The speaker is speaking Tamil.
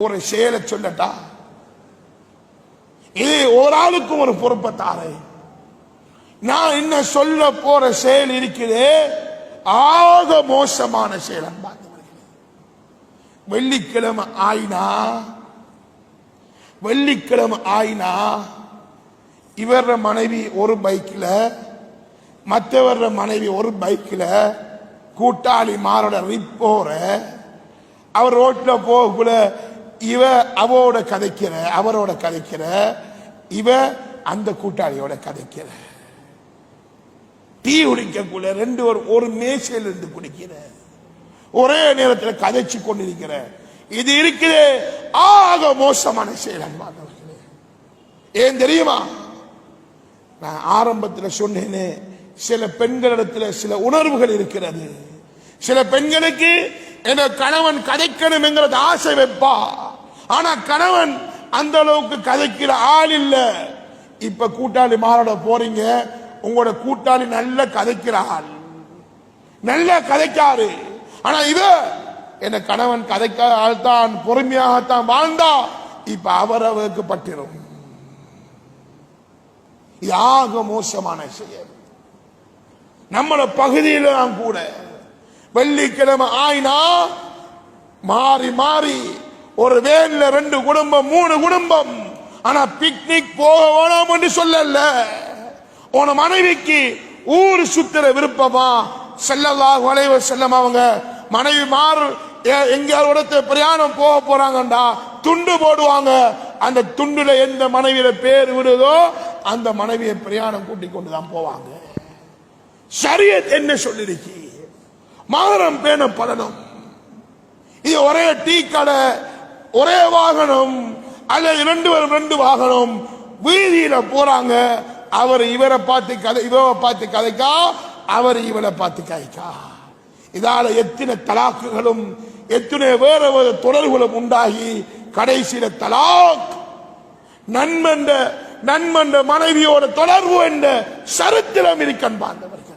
ஒரு செயலை சொல்லட்டா? இது ஒரு ஆளுக்கும் ஒரு பொறுப்பை தாரேன் நான் என்ன சொல்ல போற செயல் இருக்குது? ஆக மோசமான செயல் அன்பார்ந்தவர்களே. வெள்ளிக்கிழமை ஆயினா? வெள்ளிக்கிழமை ஆயினா? இவர மனைவி ஒரு பைக்ல மற்றவர மனைவி ஒரு பைக்ல கூட்டாளி மாரோட ரிப்போற அவர் ரோட்டில் போகக்குள்ள இவ அவோட கதைக்கிற அவரோட கதைக்கிற இவ அந்த கூட்டாளியோட கதைக்கிற. டீ குடிக்கக்குள்ள ரெண்டு ஒரு ஒரு மேசையில் இருந்து குடிக்கிற. ஒரே நேரத்தில் கதைச்சு கொண்டிருக்கிற. இது இருக்குது ஆக மோசமான செயல் அன்பானவர்களே. ஏன் தெரியுமா? நான் ஆரம்பத்தில் சொன்னேனே சில பெண்களிடத்தில் சில உணர்வுகள் இருக்கிறது. சில பெண்களுக்கு என கணவன் கதைக்கணும் என்கிறது ஆசை வைப்பா ஆனா கணவன் அந்த அளவுக்கு கதைக்கிற ஆள் இல்ல. இப்ப கூட்டாளி மாறோட போறீங்க. உங்களோட கூட்டாளி நல்ல கதைக்கிற ஆள். நல்ல கதைக்காரு. ஆனா இது என்ன கணவன் கதைக்காத ஆள் தான் பொறுமையாகத்தான் வாழ்ந்தா இப்ப அவரவருக்கு பட்டிரும். யாக மோசமான செயல். நம்மள பகுதியில கூட வெள்ளிக்கிழமை ஆயினா மாறி மாறி ஒரு வேன்ல ரெண்டு குடும்பம் மூணு குடும்பம். ஆனா பிக்னிக் போக வேணாம் என்று சொல்லல. உன மனைவிக்கு ஊர் சுத்துற விருப்பமா? செல்லல்லாஹு வளைவ செல்லம் அவங்க மனைவி மாறு எங்கேயாவது இடத்துல பிரயாணம் போக போறாங்கண்டா துண்டு போடுவாங்க. அந்த துண்டுல எந்த மனைவியில பேர் விடுதோ அந்த மனைவியை பிரயாணம் கூட்டிக் கொண்டு தான் போவாங்க. சரியத் என்ன சொல்லிருக்கு? மகரம் பேண பலனும். இது ஒரே டீ கடை ஒரே வாகனம் அல்ல இரண்டு பேரும் ரெண்டு வாகனம் வீதியில போறாங்க. அவர் இவரை பார்த்து கதை இவரை பார்த்து கதைக்கா அவர் இவரை பார்த்து கதைக்கா. இதால எத்தனை தலாக்குகளும் எத்தனை வேற வேற தொடர்களும் உண்டாகி கடைசியில தலாக். நன்மன்ற நன்மன்ற மனைவியோட தொடர்பு என்ற சரித்திரம் இருக்கன் பார்த்தவர்கள்